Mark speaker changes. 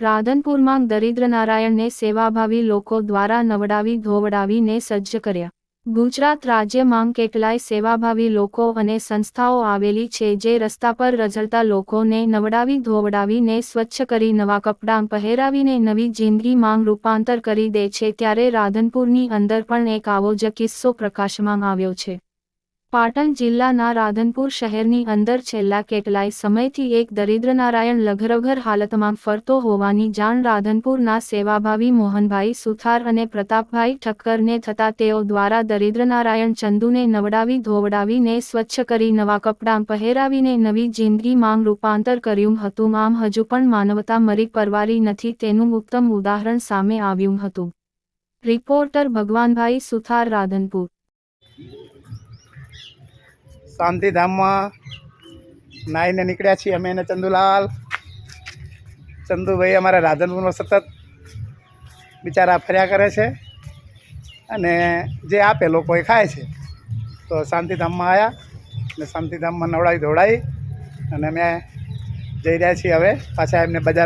Speaker 1: રાધનપુરમાં દરિદ્રનારાયણને સેવાભાવી લોકો દ્વારા નવડાવી ધોવડાવીને સજ્જ કર્યા. ગુજરાત રાજ્યમાં કેટલાય સેવાભાવી લોકો અને સંસ્થાઓ આવેલી છે જે રસ્તા પર રઝળતા લોકોને નવડાવી ધોવડાવીને સ્વચ્છ કરી નવા કપડાં પહેરાવીને નવી જિંદગી માંગ રૂપાંતર કરી દે છે ત્યારે રાધનપુરની અંદર પણ એક આવો જ કિસ્સો પ્રકાશમાં આવ્યો છે. પાટણ જિલ્લાના રાધનપુર શહેરની અંદર છેલ્લા કેટલાય સમયથી એક દરિદ્રનારાયણ લઘરઘર હાલતમાં ફરતો હોવાની જાણ રાધનપુરના સેવાભાવી મોહનભાઈ સુથાર અને પ્રતાપભાઈ ઠક્કરને થતાં તેઓ દ્વારા દરિદ્રનારાયણ ચંદુને નવડાવી ધોવડાવીને સ્વચ્છ કરી નવા કપડાં પહેરાવીને નવી જિંદગીમાં રૂપાંતર કર્યું હતું. આમ હજુ પણ માનવતા મરી પરવારી નથી તેનું ઉત્તમ ઉદાહરણ સામે આવ્યું હતું. રિપોર્ટર ભગવાનભાઈ સુથાર, રાધનપુર.
Speaker 2: શાંતિધામમાં નાહીને નીકળ્યા છીએ અમે અને ચંદુલાલ. ચંદુભાઈ અમારા રાધનપુરમાં સતત બિચારા ફર્યા કરે છે અને જે આપે લોકો એ ખાય છે. તો શાંતિધામમાં આવ્યા અને શાંતિધામમાં નવડાવી ધોવડાવી અને અમે જઈ રહ્યા છીએ હવે પાછા એમને બજાર